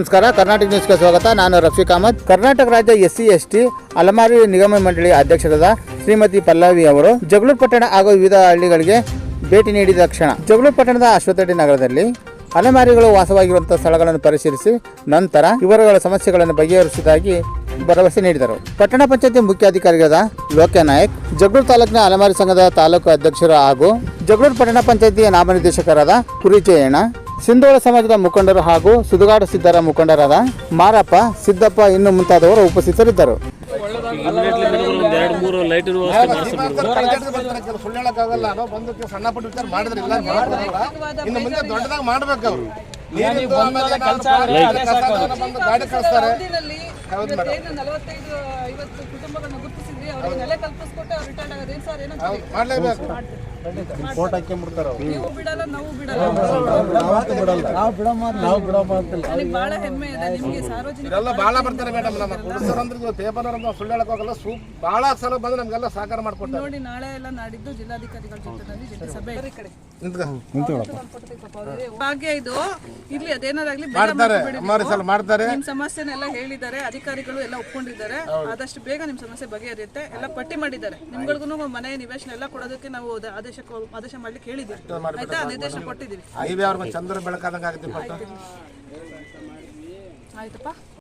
ನಮಸ್ಕಾರ, ಕರ್ನಾಟಕ ನ್ಯೂಸ್ಗೆ ಸ್ವಾಗತ. ನಾನು ರಫಿ ಕಾಮತ್ ಕರ್ನಾಟಕ ರಾಜ್ಯ ಎಸ್ ಸಿ, ಎಸ್ ಟಿ, ಅಲಮಾರಿ ನಿಗಮ ಮಂಡಳಿ ಅಧ್ಯಕ್ಷರಾದ ಶ್ರೀಮತಿ ಪಲ್ಲವಿ ಅವರು ಜಗಳೂರು ಪಟ್ಟಣ ಹಾಗೂ ವಿವಿಧ ಹಳ್ಳಿಗಳಿಗೆ ಭೇಟಿ ನೀಡಿದ ಕ್ಷಣ ಜಗಳೂರು ಪಟ್ಟಣದ ಅಶ್ವತ್ಥಡಿ ನಗರದಲ್ಲಿ ಅಲೆಮಾರಿಗಳು ವಾಸವಾಗಿರುವಂತಹ ಸ್ಥಳಗಳನ್ನು ಪರಿಶೀಲಿಸಿ ನಂತರ ಇವರುಗಳ ಸಮಸ್ಯೆಗಳನ್ನು ಬಗೆಹರಿಸುವುದಾಗಿ ಭರವಸೆ ನೀಡಿದರು. ಪಟ್ಟಣ ಪಂಚಾಯತಿ ಮುಖ್ಯಾಧಿಕಾರಿಗಳಾದ ಲೋಕ್ಯ ನಾಯಕ್, ಜಗಳೂರು ತಾಲೂಕಿನ ಅಲೆಮಾರಿ ಸಂಘದ ತಾಲೂಕು ಅಧ್ಯಕ್ಷರು ಹಾಗೂ ಜಗಳೂರು ಪಟ್ಟಣ ಪಂಚಾಯತಿಯ ನಾಮನಿರ್ದೇಶಕರಾದ ಕುರಿಚಯಣ್ಣ ಸಿಂಧೋಳ ಸಮಾಜದ ಮುಖಂಡರು ಹಾಗೂ ಸುದುಗಾಡು ಸಿದ್ದರ ಮುಖಂಡರಾದ ಮಾರಪ್ಪ ಸಿದ್ದಪ್ಪ ಇನ್ನು ಮುಂತಾದವರು ಉಪಸ್ಥಿತರಿದ್ದರು ಒಂದು ಸುಳ್ಳು ಹೇಳಕ್ಕಾಗಲ್ಲ ನಾವು ಸರ್ ಏನಂತ ಮಾಡ್ಲೇಬೇಕು ನೀವು ಬಿಡಲ್ಲ ನಾವು ಬಿಡಲ್ಲ. ನನಗೆ ಬಹಳ ಹೆಮ್ಮೆ ಇದೆ ನಿಮಗೆ ಸಾರ್ವಜನಿಕ ಇದೆಲ್ಲ ಭಾಳ ಬರ್ತಾರೆ ಮೇಡಮ್ ನಮ್ಮ ಕುಡಿಸೋರು ಅಂದ್ರೆ ಸುಳ್ಳು ಹೇಳಕ್ ಹೋಗಲ್ಲ ಸೂಪ್ ಭಾಳ ಸಲ ಬಂದು ನಮ್ಗೆಲ್ಲ ಸಹಕಾರ ಮಾಡ್ಕೊಡ್ತಾರೆ ನೋಡಿ ನಾಳೆ ಎಲ್ಲ ನಾಡಿದ್ದು ಜಿಲ್ಲಾಧಿಕಾರಿಗಳ ಜೊತೆನಲ್ಲಿ ಜಂಟಿ ಸಭೆ ಇದೆ. ಈ ಕಡೆ ಭಾಗ್ಯ ಇದು. ಇಲ್ಲಿ ಅದೇನಾರಾಗ್ಲಿ ಮಾಡ್ತಾರೆ. ಸಲ ಮಾಡ್ತಾರೆ. ನಿಮ್ ಸಮಸ್ಯೆನೆಲ್ಲ ಹೇಳಿದ್ದಾರೆ ಅಧಿಕಾರಿಗಳು ಎಲ್ಲ ಒಪ್ಕೊಂಡಿದ್ದಾರೆ. ಆದಷ್ಟು ಬೇಗ ನಿಮ್ ಸಮಸ್ಯೆ ಬಗೆಹರಿಯುತ್ತೆ. ಎಲ್ಲ ಪಟ್ಟಿ ಮಾಡಿದ್ದಾರೆ. ನಿಮ್ಗಳಿಗೂ ಮನೆ ನಿವೇಶನ ಎಲ್ಲ ಕೊಡೋದಕ್ಕೆ ನಾವು ದ- ಆದೇಶ ಮಾಡ್ಲಿಕ್ಕೆ ಹೇಳಿದ್ದೀವಿ. ಆಯ್ತಾ? ನಿರ್ದೇಶ ಕೊಟ್ಟಿದ್ದೀವಿ. ಚಂದ್ರ ಬೆಳಕಾದಂಗೆ ಆಗುತ್ತೆ ಆಯ್ತಪ್ಪ.